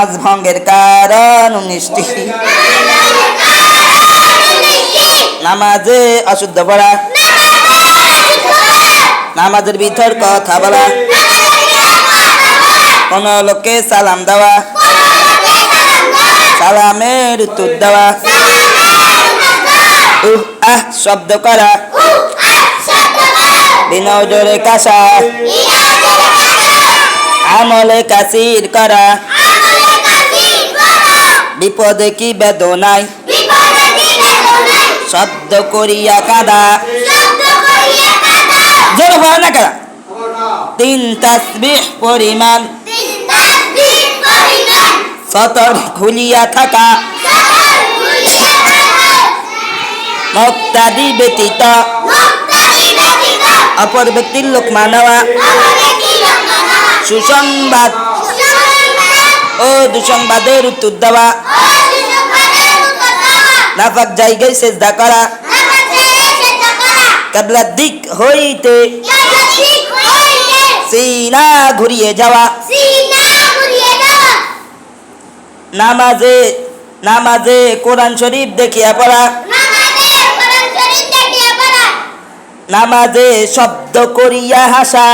নামাজ ভঙ্গের কারণ উনিশটি। নামাজে অশুদ্ধ পড়া। নামাজের ভিতর কথা বলা। কোন লোককে সালাম দেওয়া। সালামের উত্তর দেওয়া। উহ, আহ, শব্দ করা। বিনজরে কাশা। আমলে কাসির করা। বিপদে কি বেদনায়? শব্দ করিয়া কাদা। জোর হয় না কাদা তিন তাসবিহ পরিমাণ। সতর খুলিয়া থাকা। মুক্তাদি ব্যতীত। অপর ব্যক্তির লোক মানবা সুসংবাদ। ও দুসংবাদের উত্তর দেওয়া। নাফাক জায়গায় সেজদা করা। কাবলার দিক হইতে সিনা ঘুরিয়ে যাওয়া। নামাজে নামাজে কোরআন শরীফ দেখিয়া পড়া। নামাজে শব্দ করিয়া হাসা।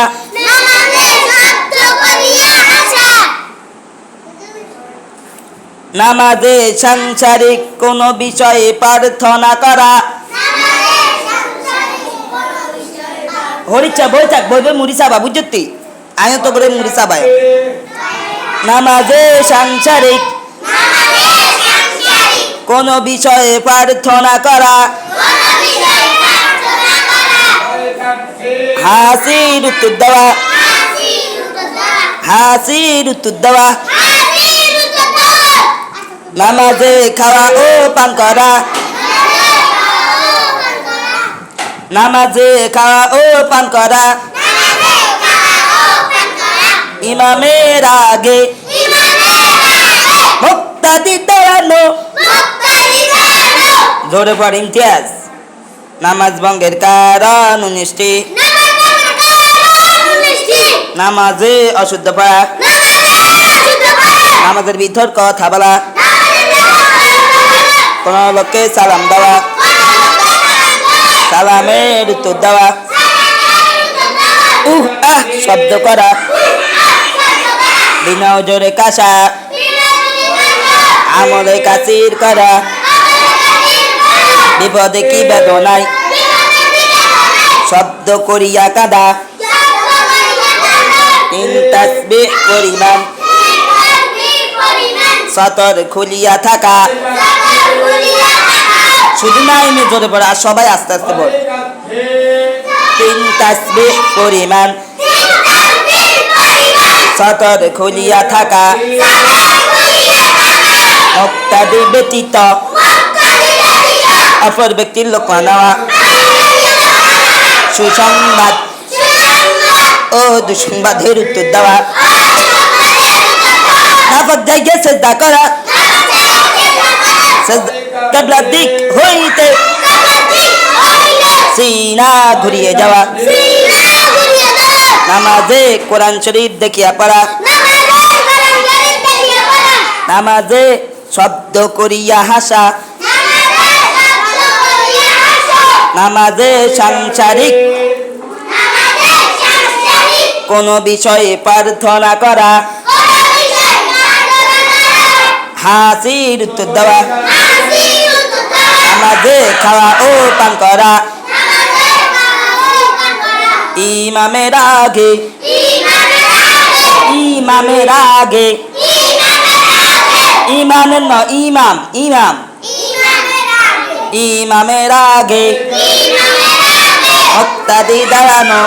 নামাজে সাংসারিক কোন বিষয়ে প্রার্থনা করা। হরিচা, বই থাক বইবে মুড়ি চাবা বুঝতি আয়ত করে মুড়ি চাবায়। নামাজে সাংসারিক কোন বিষয়ে প্রার্থনা করা। হাসির উত্তর দেওয়া। হাসির উত্তর দেওয়া। নামাজে খাওয়া ও পান করা। নামাজে খাওয়া ও পান করা। ইমামের আগে। মুক্তাদি দেওয়ানো জোরে পড়, ইমতিয়াজ। নামাজ ভঙ্গের কারণ উনিশটি। নামাজে অশুদ্ধ পড়া নামাজের ভিতর কথা বলা। কোন লোককে সালাম দেওয়া। সালামের উত্তর দেওয়া। উহ, আহ, শব্দ করা। বিনা জোরে কাশা আমলে কাসির করা। বিপদে কি বেদনায়। শব্দ করিয়া কাদা। তিন তাসবিহ পরিমাণ সতর খুলিয়া থাকা। শুধু না এমনি জোরে পড়ে, আর সবাই আস্তে আস্তে বল, তিন তাসবিহ পরিমাণ। সতর খুলিয়া থাকা মুক্তাদি ব্যতীত অপর ব্যক্তির লোক নেওয়া সুসংবাদ ও দুঃসংবাদের উত্তর দেওয়া। নাফক জায়গায় সেজদা করা। কেবলার দিক হইতে সিনা ঘুরিয়ে যাওয়া। নামাজে কোরআন শরীফ দেখিয়া পড়া। নামাজে শব্দ করিয়া হাসা। নামাজে সাংসারিক কোন বিষয়ে প্রার্থনা করা। হাসির উত্তর দেওয়া। নামাজে খাওয়া ও পান করা। ইমামের আগে ইমামের আগে। ইমানের ন, ইমাম ইমাম। ইমামের আগে। হত্যাদি দাঁড়ানো।